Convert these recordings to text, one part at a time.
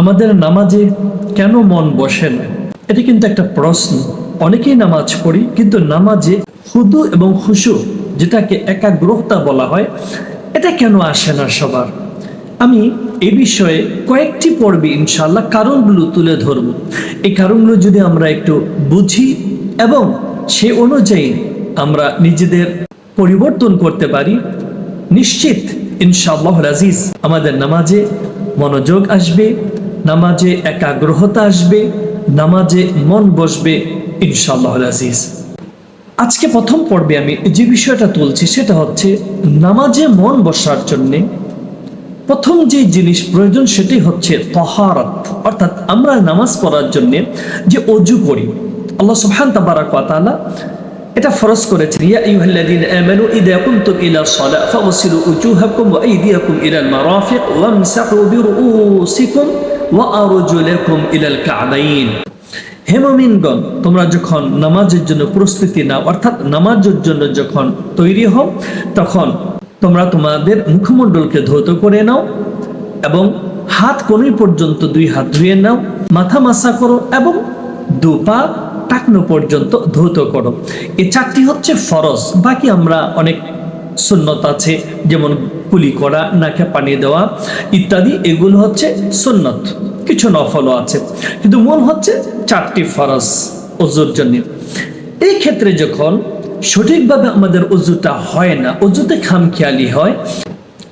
আমাদের নামাজে কেন মন বসে না? এটি কিন্তু একটা প্রশ্ন। অনেকেই নামাজ পড়ি, কিন্তু নামাজে খুদু এবং খুশু, যেটাকে একাগ্রতা বলা হয়, এটা কেন আসে না সবার? আমি এ বিষয়ে কয়েকটি পর্বে ইনশাল্লাহ কারণগুলো তুলে ধরব। এই কারণগুলো যদি আমরা একটু বুঝি এবং সে অনুযায়ী আমরা নিজেদের পরিবর্তন করতে পারি, নিশ্চিত ইনশাআল্লাহ রাজিজ, আমাদের নামাজে মনোযোগ আসবে। নামাজে একাগ্রহতা আসবে, নামাজে মন বসবে ইনশাল্লাহ রাজিজ আজকে প্রথম পর্বে আমি যে বিষয়টা তুলছি সেটা হচ্ছে নামাজে মন বসার জন্যে প্রথম যে জিনিস প্রয়োজন সেটি হচ্ছে তহারাত, অর্থাৎ আমরা নামাজ পড়ার জন্যে যে অজু করি। আল্লাহ সুবহান তাবারাক ওয়া তাআলা এটা ফরজ করেছেন, ইয়া আইয়ুহাল্লাযীনা আমানু ইযা কুমতুম ইলা সালাহ ফাগসিলু উজুহাকুম ওয়া আইদিয়াকুম ইলাল মারাফিক ওয়ামসাহু বিরুউসিকুম ওয়া আরজুলাকুম ইলাল কা'বাইন। হে মুমিনগণ, তোমরা যখন নামাজের জন্য প্রস্তুতি নাও, অর্থাৎ নামাজের জন্য যখন তৈরি হও, তখন তোমরা তোমাদের মুখমণ্ডলকে ধৌত করে নাও এবং হাত কোনই পর্যন্ত দুই হাত ধুয়ে নাও, মাথা মাসা করো এবং দু পা টাকনো পর্যন্ত ধৌত করো। এই চারটি হচ্ছে ফরজ। বাকি আমরা অনেক সুন্নত আছে, যেমন কুলি করা, নাকে পানি দেওয়া ইত্যাদি, এগুলো হচ্ছে সুন্নত। কিছু নফলও আছে। কিন্তু মূল হচ্ছে চারটি ফরজ অজুর জন্য। এই ক্ষেত্রে যখন সঠিকভাবে আমাদের অজুটা হয় না অজুতে খামখেয়ালি হয়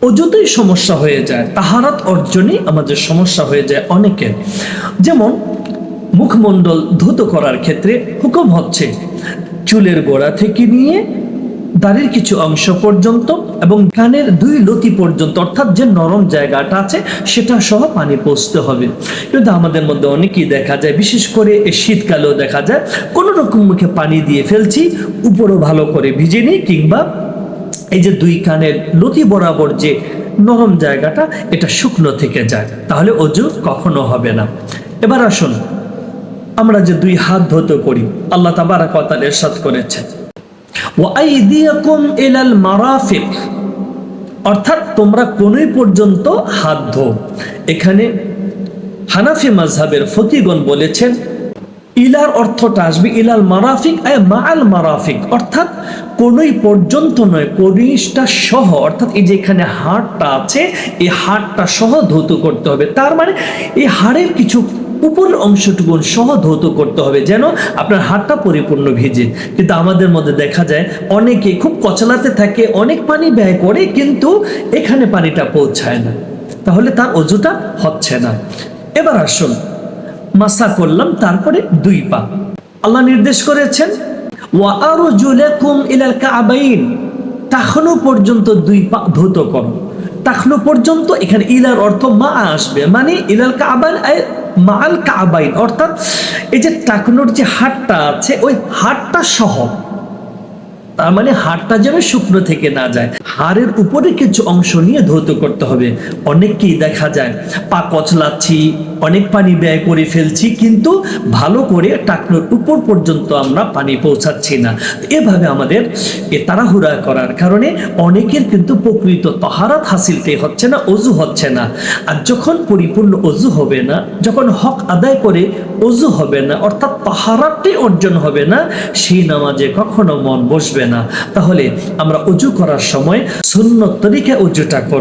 অজুতেই সমস্যা হয়ে যায়, তাহারাত অর্জনই আমাদের সমস্যা হয়ে যায় অনেকের। যেমন মুখমণ্ডল ধুত করার ক্ষেত্রে হুকুম হচ্ছে, চুলের গোড়া থেকে নিয়ে দাড়ির কিছু অংশ পর্যন্ত এবং কানের দুই লতি পর্যন্ত, অর্থাৎ যে নরম জায়গাটা আছে, সেটা সহ পানি পৌঁছতে হবে। কিন্তু আমাদের মধ্যে অনেকেই দেখা যায়, বিশেষ করে শীতকালেও দেখা যায়, কোনো রকম মুখে পানি দিয়ে ফেলছি, উপরও ভালো করে ভিজে নিই, কিংবা এই যে দুই কানের লতি বরাবর যে নরম জায়গাটা, এটা শুকনো থেকে যায়। তাহলে অজু কখনো হবে না। এবার আসুন, আমরা যে দুই হাত ধুতে করি, আল্লাহ তাবারাক ওয়া তাআলা ইরশাদ করেছেন। ওয়াইদিয়াকুম ইলাল মারাফিক। অর্থাৎ তোমরা কোনই পর্যন্ত হাত ধো। এখানে হানাফি ফকিগণ বলেছেন, ইলার অর্থটা আসবে ইলাল মারাফিক, আয় মাআল মারাফিক। অর্থাৎ কোনই পর্যন্ত নয় সহ। অর্থাৎ এই যে এখানে হাড়টা আছে, এই হাড়টা সহ ধৌত করতে হবে। তার মানে এই হাড়ের কিছু উপরের অংশটুকু সহ ধৌত করতে হবে যেন আপনার হাতটা পরিপূর্ণ ভিজে। কিন্তু আমাদের মধ্যে দেখা যায় অনেকে খুব কচলাতে থাকে, অনেক পানি ব্যয় করে, কিন্তু এখানে পানিটা পৌঁছায় না। তাহলে তার অজুটা হচ্ছে না। এবার আসুন, মাসা করলাম, তারপরে দুই পা। আল্লাহ নির্দেশ করেছেন, ওয়া আরও জুলেকুম ইলাল কাবাইন। তাখনো পর্যন্ত দুই পা ধৌত করো। তাখনো পর্যন্ত এখানে ইলার অর্থ মা আসবে মানে ইলাল কাবাইন মাল কাবাইন অর্থাৎ এই যে টাকনোর যে হাটটা আছে ওই হাটটা সহ তার মানে হাড়টা যেন শুকনো থেকে না যায়। হাড়ের উপরে কিছু অংশ নিয়ে ধৌত করতে হবে। অনেককেই দেখা যায়, পা কচলাচ্ছি, অনেক পানি ব্যয় করে ফেলছি, কিন্তু ভালো করে টাকনোর উপর পর্যন্ত আমরা পানি পৌঁছাচ্ছি না। এভাবে আমাদের এ তাড়াহুড়া করার কারণে অনেকের কিন্তু প্রকৃত তহারাত হাসিলটাই হচ্ছে না, অজু হচ্ছে না। আর যখন পরিপূর্ণ অজু হবে না, যখন হক আদায় করে অজু হবে না, অর্থাৎ পাহারাটি অর্জন হবে না, সেই নামাজে কখনো মন বসবে না। তাহলে আমরা উজু করার সময় শূন্য তরিকে উজুটা করব।